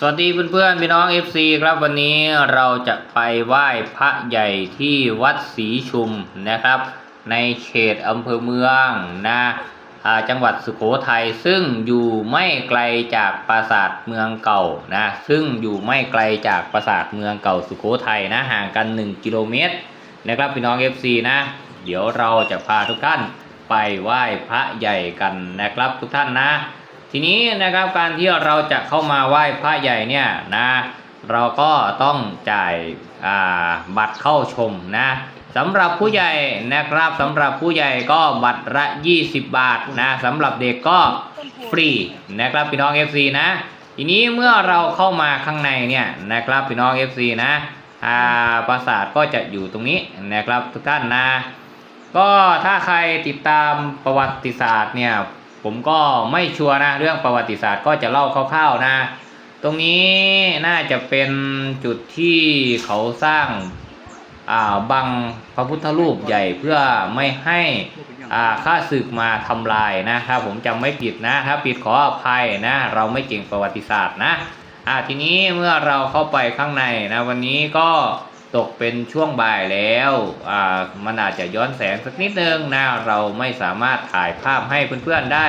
สวัสดีเพื่อนๆพี่น้อง FC ครับวันนี้เราจะไปไหว้พระใหญ่ที่วัดศรีชุมนะครับ ในเขตอำเภอเมืองนะจังหวัดสุโขทัยซึ่งอยู่ไม่ไกลจากปราสาทเมืองเก่านะซึ่งอยู่ไม่ไกลจากปราสาทเมืองเก่าสุโขทัยนะห่างกัน 1 กิโลเมตรนะครับพี่น้อง FC นะเดี๋ยวเราจะพาทุกท่านไปไหว้พระใหญ่กันนะครับทุกท่านนะ ทีนี้นะครับการที่เราจะเข้ามาไหว้พระใหญ่เนี่ยนะเราก็ต้องจ่ายาบัตรเข้าชมนะสำหรับผู้ใหญ่นะครับสำหรับผู้ใหญ่ก็บัตรละ 20 บาทนะสำหรับเด็กก็ฟรีนะครับพี่น้อง FC นะทีนี้เมื่อเราเข้ามาข้างในเนี่ยนะครับพี่น้อง FC นะอาปราสาทก็จะอยู่ตรงนี้นะครับทุกท่านนะ ก็ถ้าใครติดตามประวัติศาสตร์เนี่ย ผมก็ไม่ชัวร์นะเรื่องประวัติศาสตร์ก็จะเล่าคร่าวๆนะ ตรงนี้น่าจะเป็นจุดที่เขาสร้างอ่าบังพระพุทธรูปใหญ่เพื่อไม่ให้อ่าข้าศึกมาทำลายนะถ้าผมจำไม่ผิดนะ ถ้าผิดขออภัยนะ เราไม่เก่งประวัติศาสตร์นะอ่าทีนี้เมื่อเราเข้าไปข้างในนะวันนี้ก็ ตกเป็นช่วงบ่ายแล้วอ่ามันอาจจะย้อนแสงสักนิดนึงนะเราไม่สามารถถ่ายภาพให้เพื่อนๆได้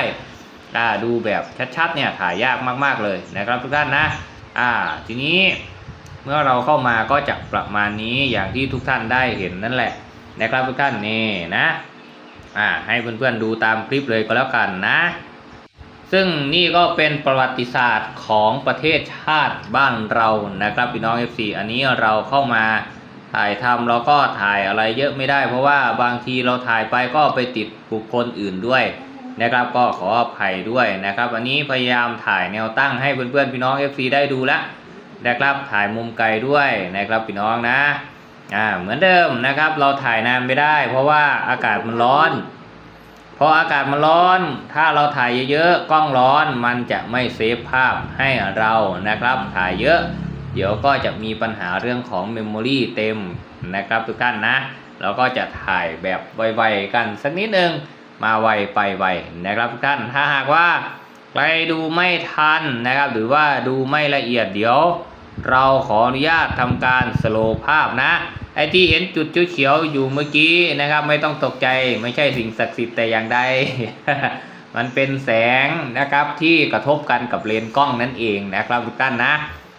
อ่าดูแบบชัดๆเนี่ยถ่ายยากมากๆเลยนะครับทุกท่านนะอ่าทีนี้เมื่อเราเข้ามาก็จะประมาณนี้อย่างที่ทุกท่านได้เห็นนั่นแหละนะครับทุกท่านนี่นะอ่าให้เพื่อนๆดูตามคลิปเลยก็แล้วกันนะ ซึ่งนี่ก็เป็นประวัติศาสตร์ของประเทศชาติบ้านเรานะครับพี่น้อง FC อันนี้เราเข้ามาถ่ายทำเราก็ถ่ายอะไรเยอะไม่ได้ เพราะว่าบางทีเราถ่ายไปก็ไปติดบุคคลอื่นด้วยนะครับก็ขออภัยด้วยนะครับอันนี้พยายามถ่ายแนวตั้งให้เพื่อนๆพี่น้อง FC ได้ดูล้วนะครับถ่ายมุมไกลด้วยนะครับพี่น้องนะอ่าเหมือนเดิมนะครับเราถ่ายนานไม่ได้ เพราะว่าอากาศมันร้อน พออากาศมันร้อน ถ้าเราถ่ายเยอะๆ กล้องร้อนมันจะไม่เซฟภาพให้เรานะครับ ถ่ายเยอะ เดี๋ยวก็จะมีปัญหาเรื่องของเมมโมรีเต็มนะครับทุกท่านนะ เราก็จะถ่ายแบบไวๆกันสักนิดนึง มาไวไปไวนะครับทุกท่าน ถ้าหากว่าใครดูไม่ทันนะครับ หรือว่าดูไม่ละเอียดเดี๋ยว เราขออนุญาตทำการสโลว์ภาพนะ ไอ้ที่เห็นจุดเขียวๆอยู่เมื่อกี้นะครับ ไม่ต้องตกใจไม่ใช่สิ่งศักดิ์สิทธิ์แต่อย่างใด มันเป็นแสงนะครับที่กระทบกันกับเลนส์กล้องนั่นเองนะครับทุกท่านนะ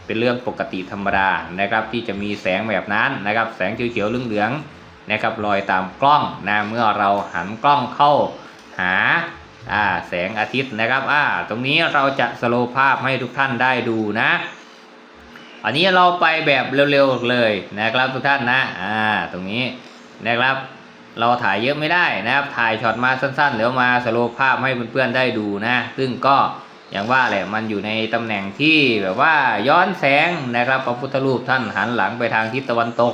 เป็นเรื่องปกติธรรมดานะครับที่จะมีแสงแบบนั้นนะครับ แสงเขียวๆเหลืองๆนะครับลอยตามกล้องนะเมื่อเราหันกล้องเข้าหาอ่าแสงอาทิตย์นะครับอ่าตรงนี้เราจะสโลว์ภาพให้ทุกท่านได้ดูนะ อันนี้เราไปแบบเร็วๆเลยนะครับทุกท่านนะอ่าตรงนี้นะครับ เราถ่ายเยอะไม่ได้นะครับ ถ่ายช็อตมาสั้นๆเดี๋ยวมาสโลว์ภาพให้เพื่อนๆได้ดูนะ ซึ่งก็อย่างว่าแหละมันอยู่ในตำแหน่งที่แบบว่าย้อนแสงนะครับพระพุทธรูปท่านหันหลังไปทางทิศตะวันตก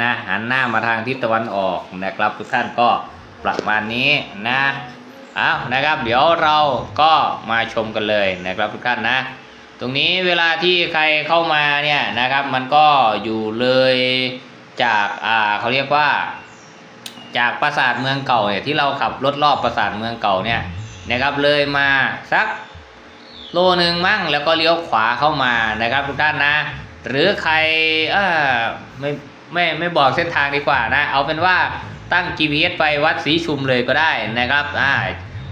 นะหันหน้ามาทางทิศตะวันออกนะครับทุกท่านก็ประมาณนี้นะเอานะครับ เดี๋ยวเราก็มาชมกันเลยนะครับทุกท่านนะ ตรงนี้เวลาที่ใครเข้ามาเนี่ยนะครับ มันก็อยู่เลยจากอ่าเขาเรียกว่า จากปราสาทเมืองเก่าเนี่ยที่เราขับรถรอบปราสาทเมืองเก่าเนี่ยนะครับเลยมาสักโลหนึ่งมั่งแล้วก็เลี้ยวขวาเข้ามานะครับ ทุกท่านนะ หรือใครเออไม่ไม่ไม่บอกเส้นทางดีกว่านะ เอาเป็นว่าตั้ง GPS ไปวัดศรีชุมเลยก็ได้นะครับอ่า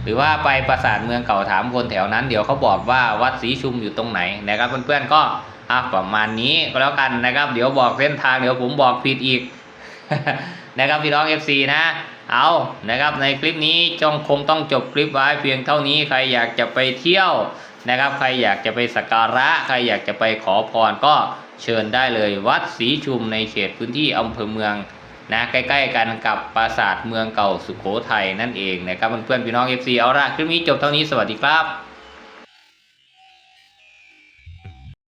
หรือว่าไปปราสาทเมืองเก่าถามคนแถวนั้น เดี๋ยวเขาบอกว่าวัดศรีชุมอยู่ตรงไหนนะครับเพื่อนๆก็อะประมาณนี้ก็แล้วกันนะครับ เดี๋ยวบอกเส้นทางเดี๋ยวผมบอกผิดอีกนะครับพี่น้อง FC นะเอานะครับในคลิปนี้จงคงต้องจบคลิปไว้เพียงเท่านี้ใครอยากจะไปเที่ยวนะครับ ใครอยากจะไปสักการะ ใครอยากจะไปขอพรก็เชิญได้เลยวัดศรีชุมในเขตพื้นที่อำเภอเมือง นะใกล้ๆกันกับปราสาทเมืองเก่าสุโขทัยนั่นเองนะครับเพื่อนๆพี่น้อง FC เอาละคลิปนี้จบเท่านี้สวัสดีครับ